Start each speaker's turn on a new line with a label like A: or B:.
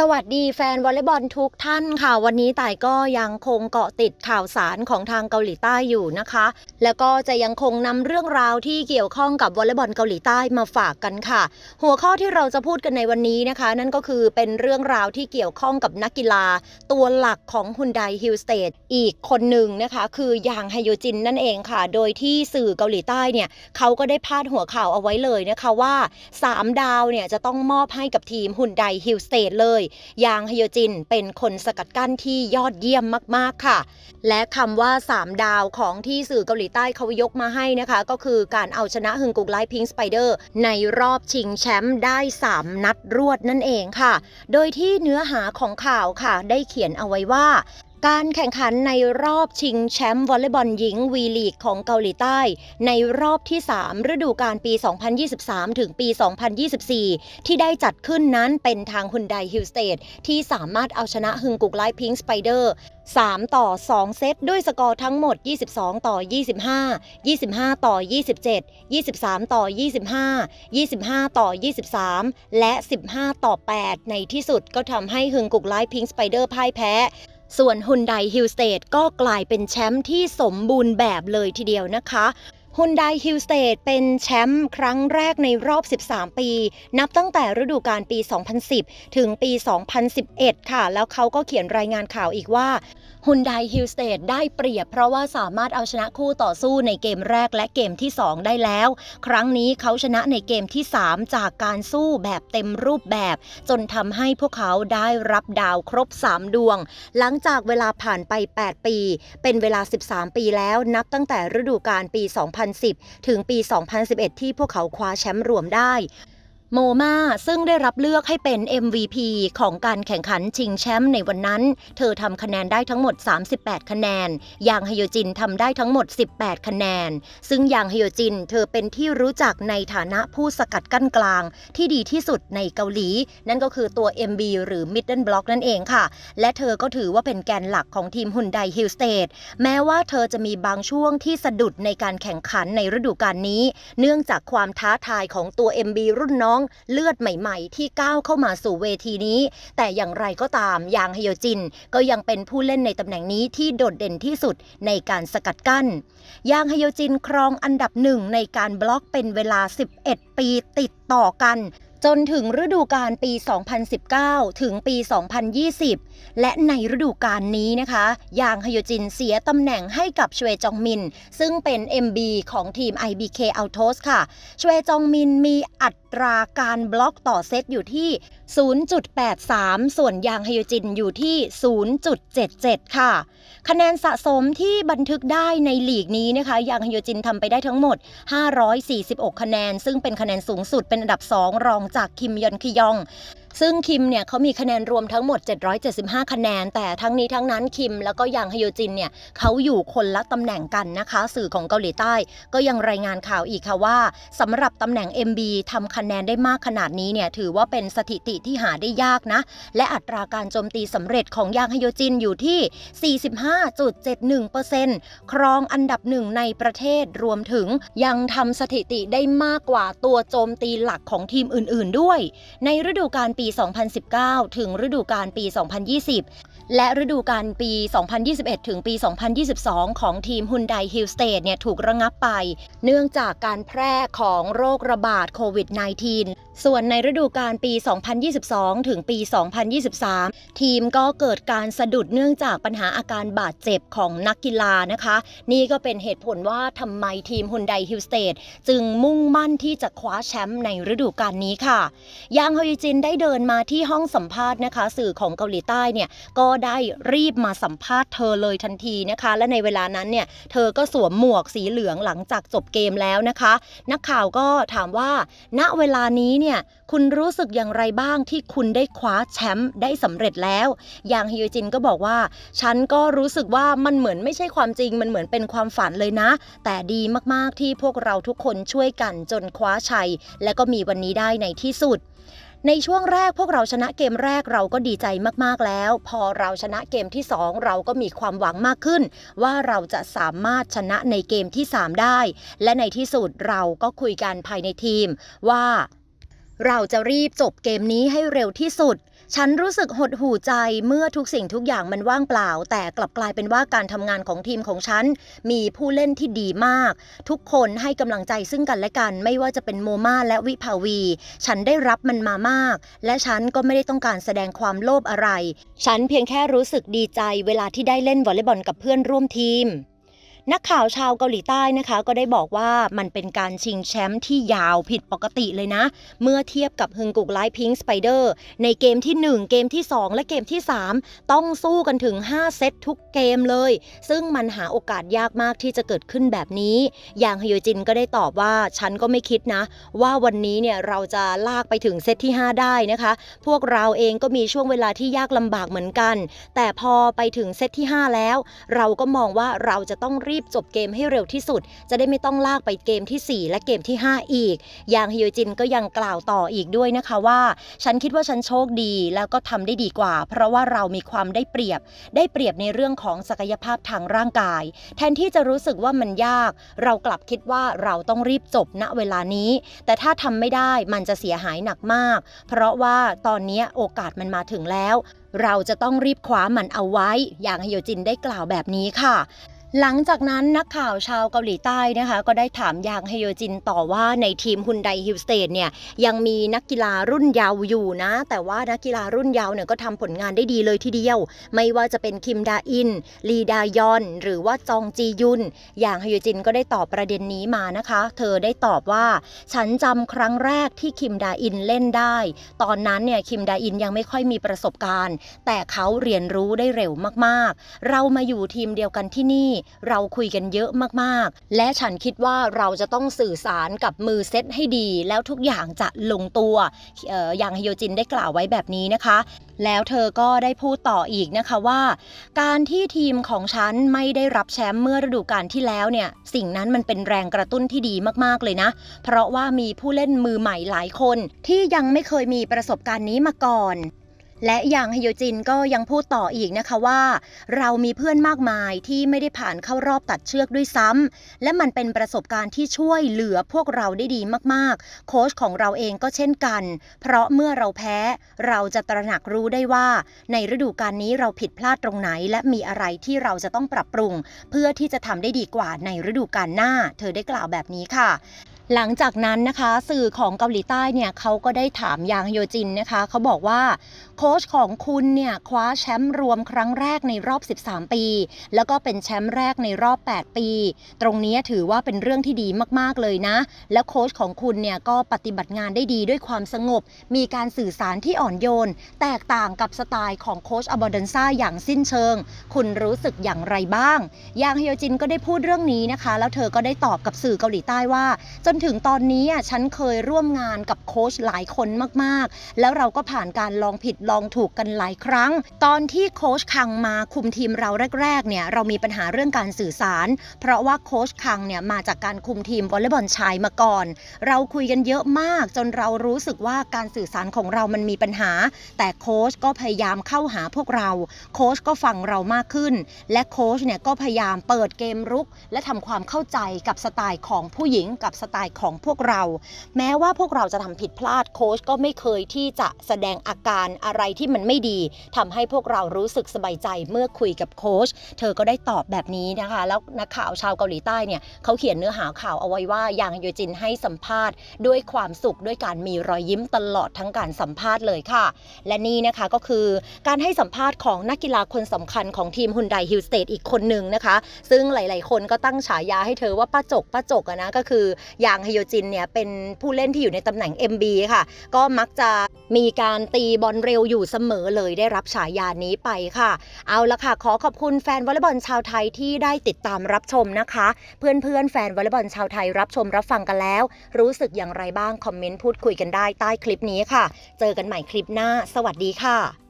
A: สวัสดีแฟนวอลเลย์บอลทุกท่านค่ะ วันนี้ต่ายก็ยังคงเกาะติดข่าวสารของทางเกาหลีใต้อยู่นะคะ แล้วก็จะยังคงนำเรื่องราวที่เกี่ยวข้องกับวอลเลย์บอลเกาหลีใต้มาฝากกันค่ะ หัวข้อที่เราจะพูดกันในวันนี้นะคะ นั่นก็คือเป็นเรื่องราวที่เกี่ยวข้องกับนักกีฬา ตัวหลักของฮุนไดฮิลสเตดอีกคนหนึ่งนะคะ คือยางฮยโยจินนั่นเองค่ะ โดยที่สื่อเกาหลีใต้เนี่ยเขาก็ได้พาดหัวข่าวเอาไว้เลยนะคะว่า 3 ดาวเนี่ยจะต้องมอบให้กับทีมฮุนไดฮิลสเตดเลยยางฮยโยจินเป็นคนสกัดกั้นที่ยอดเยี่ยมมากๆค่ะ และคำว่า 3 ดาวของที่สื่อเกาหลีใต้เขายกมาให้นะคะ ก็คือการเอาชนะฮึงกุกไลพิงสไปเดอร์ในรอบชิงแชมป์ได้ 3 นัดรวดนั่นเองค่ะ โดยที่เนื้อหาของข่าวค่ะ ได้เขียนเอาไว้ว่า การแข่งขันในรอบชิงแชมป์วอลเลย์บอลหญิงวีลีกของเกาหลีใต้ ในรอบที่ 3 ฤดูกาลปี 2023 ถึงปี 2024 ที่ได้จัดขึ้นนั้นเป็นทางฮุนไดฮิลสเตดที่สามารถเอาชนะฮึงกุกไลพิงสไปเดอร์3 ต่อ 2 เซต ด้วยสกอร์ทั้งหมด 22 ต่อ 25 25 ต่อ 27 23 ต่อ 25 25 ต่อ 23 และ 15 ต่อ 8 ในที่สุดก็ทำให้ฮึงกุกไลพิงสไปเดอร์พ่ายแพ้ ส่วนฮุนไดฮิลสเตดก็กลายเป็นแชมป์ที่สมบูรณ์แบบเลยทีเดียวนะคะ ฮุนไดฮิลสเตดเป็นแชมป์ครั้งแรกในรอบ 13 ปี นับตั้งแต่ฤดูกาลปี 2010 ถึงปี 2011 ค่ะ แล้วเขาก็เขียนรายงานข่าวอีกว่าฮุนไดฮิลสเตดได้เปรียบเพราะว่าสามารถเอาชนะคู่ต่อสู้ในเกมแรกและเกมที่ 2 ได้แล้ว ครั้งนี้เขาชนะในเกมที่ 3 จากการสู้แบบเต็มรูปแบบ จนทำให้พวกเขาได้รับดาวครบ 3 ดวง หลังจากเวลาผ่านไป 8 ปี เป็นเวลา 13 ปีแล้วนับตั้งแต่ฤดูกาลปี2010 ถึงปี 2011 ที่พวกเขาคว้าแชมป์รวมได้ โมมาซึ่งได้รับเลือกให้เป็น MVP ของการแข่งขันชิงแชมป์ในวันนั้น เธอทำคะแนนได้ทั้งหมด 38 คะแนน ยางฮโยจินทำได้ทั้งหมด 18 คะแนน ซึ่งยางฮโยจินเธอเป็นที่รู้จักในฐานะผู้สกัดกั้นกลาง ที่ดีที่สุดในเกาหลี นั่นก็คือตัว MB หรือ Middle Block นั่นเองค่ะ และเธอก็ถือว่าเป็นแกนหลักของทีมฮุนไดฮิลสเตดแม้ว่าเธอจะมีบางช่วงที่สะดุดในการแข่งขันในฤดูกาลนี้ เนื่องจากความท้าทายของตัว MB รุ่นน้องเลือดใหม่ๆ ที่ก้าวเข้ามาสู่เวทีนี้ แต่อย่างไรก็ตามยางฮโยจิน ก็ยังเป็นผู้เล่นในตำแหน่งนี้ที่โดดเด่นที่สุดในการสกัดกั้น ยางฮโยจินครองอันดับหนึ่งในการบล็อกเป็นเวลา 11 ปีติดต่อกันจนถึงฤดูกาลปี 2019 ถึงปี 2020 และในฤดูกาลนี้นะคะ ยางฮโยจินเสียตำแหน่งให้กับชเวจองมิน ซึ่งเป็น MB ของทีม IBK Autos ค่ะ ชเวจองมินมีอั ตราการบล็อกต่อเซตอยู่ที่ 0.83 ส่วนยางไฮโยจินอยู่ที่ 0.77 ค่ะ คะแนนสะสมที่บันทึกได้ในหลีกนี้นะคะยางไฮโยจินทำไปได้ทั้งหมด 546 คะแนน ซึ่งเป็นคะแนนสูงสุดเป็นอันดับ 2 รองจากคิมยอนคิยอง ซึ่งคิมเนี่ยเขามีคะแนนรวมทั้งหมด 775 คะแนน แต่ทั้งนี้ทั้งนั้นคิมแล้วก็ยางฮโยจินเนี่ยเขาอยู่คนละตำแหน่งกันนะคะ สื่อของเกาหลีใต้ ก็ยังรายงานข่าวอีกค่ะว่าสำหรับตำแหน่ง MB ทำคะแนนได้มากขนาดนี้เนี่ยถือว่าเป็นสถิติที่หาได้ยากนะ และอัตราการโจมตีสำเร็จของยางฮโยจินอยู่ที่ 45.71%ครองอันดับหนึ่งในประเทศรวมถึงยังทำสถิติได้มากกว่าตัวโจมตีหลักของทีมอื่น ๆ ด้วย ในฤดูกาลปี2019 ถึงฤดูกาลปี 2020 และฤดูกาลปี 2021 ถึงปี 2022 ของทีมฮุนไดฮิลสเตดเนี่ยถูกระงับไป เนื่องจากการแพร่ของโรคระบาดโควิด -19 ส่วนในฤดูกาลปี 2022 ถึงปี 2023 ทีมก็เกิดการสะดุดเนื่องจากปัญหาอาการบาดเจ็บของนักกีฬานะคะ นี่ก็เป็นเหตุผลว่าทำไมทีมฮุนไดฮิลสเตดจึงมุ่งมั่นที่จะคว้าแชมป์ในฤดูกาลนี้ค่ะ ยางฮอยจินได้เดินมาที่ห้องสัมภาษณ์นะคะ สื่อของเกาหลีใต้เนี่ยก็ได้รีบมาสัมภาษณ์เธอเลยทันทีนะคะ และในเวลานั้นเนี่ยเธอก็สวมหมวกสีเหลืองหลังจากจบเกมแล้วนะคะ นักข่าวก็ถามว่า ณเวลานี้เนี่ยคุณรู้สึกอย่างไรบ้างที่คุณได้คว้าแชมป์ได้สำเร็จแล้วยางฮยจินก็บอกว่า ฉันก็รู้สึกว่ามันเหมือนไม่ใช่ความจริง มันเหมือนเป็นความฝันเลยนะ แต่ดีมากๆที่พวกเราทุกคนช่วยกันจนคว้าชัย และก็มีวันนี้ได้ในที่สุดในช่วงแรกพวกเราชนะเกมแรกเราก็ดีใจมากๆแล้ว พอเราชนะเกมที่ 2 เราก็มีความหวังมากขึ้น ว่าเราจะสามารถชนะในเกมที่ 3 ได้ และในที่สุดเราก็คุยกันภายในทีมว่า เราจะรีบจบเกมนี้ให้เร็วที่สุด ฉันรู้สึกหดหู่ใจเมื่อทุกสิ่งทุกอย่างมันว่างเปล่า แต่กลับกลายเป็นว่าการทำงานของทีมของฉัน มีผู้เล่นที่ดีมาก ทุกคนให้กำลังใจซึ่งกันและกัน ไม่ว่าจะเป็นโมมาและวิภาวี ฉันได้รับมันมามาก และฉันก็ไม่ได้ต้องการแสดงความโลภอะไร ฉันเพียงแค่รู้สึกดีใจเวลาที่ได้เล่นวอลเลย์บอลกับเพื่อนร่วมทีม นักข่าวชาวเกาหลีใต้นะคะ ก็ได้บอกว่ามันเป็นการชิงแชมป์ที่ยาวผิดปกติเลยนะ เมื่อเทียบกับฮึงกุกไลพิงสไปเดอร์ในเกมที่ 1 เกมที่ 2 และเกมที่ 3 ต้องสู้กันถึง 5 เซตทุกเกมเลย ซึ่งมันหาโอกาสยากมากที่จะเกิดขึ้นแบบนี้ อย่างฮยจินก็ได้ตอบว่าฉันก็ไม่คิดนะ ว่าวันนี้เนี่ยเราจะลากไปถึงเซตที่ 5 ได้นะคะ พวกเราเองก็มีช่วงเวลาที่ยากลำบากเหมือนกัน แต่พอไปถึงเซตที่ 5 แล้ว เราก็มองว่าเราจะต้องรีบจบเกมให้เร็วที่สุด จะได้ไม่ต้องลากไปเกมทีสี่4 และเกมที่ 5 อีก ยางฮยจินก็ยังกล่าวต่ออีกด้วยนะคะว่า ฉันคิดว่าฉันโชคดีแล้วก็ทำได้ดีกว่า เพราะว่าเรามีความได้เปรียบ ได้เปรียบในเรื่องของศักยภาพทางร่างกาย แทนที่จะรู้สึกว่ามันยาก เรากลับคิดว่าเราต้องรีบจบณเวลานี้ แต่ถ้าทำไม่ได้มันจะเสียหายหนักมาก เพราะว่าตอนนี้โอกาสมันมาถึงแล้ว เราจะต้องรีบคว้ามันเอาไว้ อย่างฮยจินได้กล่าวแบบนี้ค่ะ หลังจากนั้นนักข่าวชาวเกาหลีใต้นะคะ ก็ได้ถามยางฮโยจินต่อว่าในทีมฮุนไดฮิลสเตดเนี่ยยังมีนักกีฬารุ่นเยาว์อยู่นะ แต่ว่านักกีฬารุ่นเยาว์เนี่ยก็ทำผลงานได้ดีเลยทีเดียว ไม่ว่าจะเป็นคิมดาอิน ลีดายอน หรือว่าจองจียุนยางฮโยจินก็ได้ตอบประเด็นนี้มานะคะ เธอได้ตอบว่า ฉันจำครั้งแรกที่คิมดาอินเล่นได้ ตอนนั้นเนี่ยคิมดาอินยังไม่ค่อยมีประสบการณ์ แต่เขาเรียนรู้ได้เร็วมากๆ เรามาอยู่ทีมเดียวกันที่นี่เราคุยกันเยอะมากๆ และฉันคิดว่าเราจะต้องสื่อสารกับมือเซตให้ดี แล้วทุกอย่างจะลงตัวอออย่างฮโยจินได้กล่าวไว้แบบนี้นะคะ แล้วเธอก็ได้พูดต่ออีกนะคะว่า การที่ทีมของฉันไม่ได้รับแชมป์เมื่อฤดูกาลที่แล้วเนี่ยสิ่งนั้นมันเป็นแรงกระตุ้นที่ดีมากๆเลยนะ เพราะว่ามีผู้เล่นมือใหม่หลายคน ที่ยังไม่เคยมีประสบการณ์นี้มาก่อน และอย่างฮโยจินก็ยังพูดต่ออีกนะคะว่า เรามีเพื่อนมากมายที่ไม่ได้ผ่านเข้ารอบตัดเชือกด้วยซ้ำและมันเป็นประสบการณ์ที่ช่วยเหลือพวกเราได้ดีมากๆ โค้ชของเราเองก็เช่นกัน เพราะเมื่อเราแพ้เราจะตระหนักรู้ได้ว่า ในฤดูกาลนี้เราผิดพลาดตรงไหน และมีอะไรที่เราจะต้องปรับปรุง เพื่อที่จะทำได้ดีกว่าในฤดูกาลหน้า เธอได้กล่าวแบบนี้ค่ะ หลังจากนั้นนะคะสื่อของเกาหลีใต้เนี่ยเขาก็ได้ถามยางโยจินนะคะเขาบอกว่าโค้ชของคุณเนี่ยคว้าแชมป์รวมครั้งแรกในรอบ 13 ปี แล้วก็เป็นแชมป์แรกในรอบ 8 ปี ตรงนี้ถือว่าเป็นเรื่องที่ดีมากๆเลยนะ แล้วโค้ชของคุณเนี่ยก็ปฏิบัติงานได้ดีด้วยความสงบ มีการสื่อสารที่อ่อนโยน แตกต่างกับสไตล์ของโค้ชอบอดันซ่าอย่างสิ้นเชิง คุณรู้สึกอย่างไรบ้าง ยางฮยจินก็ได้พูดเรื่องนี้นะคะ แล้วเธอก็ได้ตอบกับสื่อเกาหลีใต้ว่าจนถึงตอนนี้อะฉันเคยร่วมงานกับโค้ชหลายคนมากๆ แล้วเราก็ผ่านการลองผิดลองถูกกันหลายครั้ง ตอนที่โค้ชคังมาคุมทีมเราแรกๆเนี่ยเรามีปัญหาเรื่องการสื่อสาร เพราะว่าโค้ชคังเนี่ยมาจากการคุมทีมวอลเลย์บอลชายมาก่อน เราคุยกันเยอะมากจนเรารู้สึกว่าการสื่อสารของเรามันมีปัญหา แต่โค้ชก็พยายามเข้าหาพวกเรา โค้ชก็ฟังเรามากขึ้น และโค้ชเนี่ยก็พยายามเปิดเกมรุก และทำความเข้าใจกับสไตล์ของผู้หญิงกับสไตล์ของพวกเรา แม้ว่าพวกเราจะทำผิดพลาดโค้ชก็ไม่เคยที่จะแสดงอาการอะไรที่มันไม่ดีทำให้พวกเรารู้สึกสบายใจเมื่อคุยกับโค้ชเธอก็ได้ตอบแบบนี้นะคะ แล้วนักข่าวชาวเกาหลีใต้เนี่ยเขาเขียนเนื้อหาข่าวเอาไว้ว่า ยางโยจินให้สัมภาษณ์ ด้วยความสุขด้วยการมีรอยยิ้มตลอดทั้งการสัมภาษณ์เลยค่ะ และนี่นะคะก็คือการให้สัมภาษณ์ของนักกีฬาคนสำคัญของทีมฮุนไดฮิลสเตดอีกคนหนึ่งนะคะ ซึ่งหลาย ๆ คนก็ตั้งฉายาให้เธอว่าป้าจกป้าจกอะนะก็คือยางฮโยจินเนี่ยเป็นผู้เล่นที่อยู่ในตำแหน่ง MB ค่ะ ก็มักจะมีการตีบอลเร็วอยู่เสมอเลยได้รับฉายานี้ไปค่ะ เอาละค่ะ ขอขอบคุณแฟนวอลเลย์บอลชาวไทยที่ได้ติดตามรับชมนะคะ เพื่อนๆแฟนวอลเลย์บอลชาวไทยรับชมรับฟังกันแล้ว รู้สึกอย่างไรบ้างคอมเมนต์พูดคุยกันได้ใต้คลิปนี้ค่ะ เจอกันใหม่คลิปหน้า สวัสดีค่ะ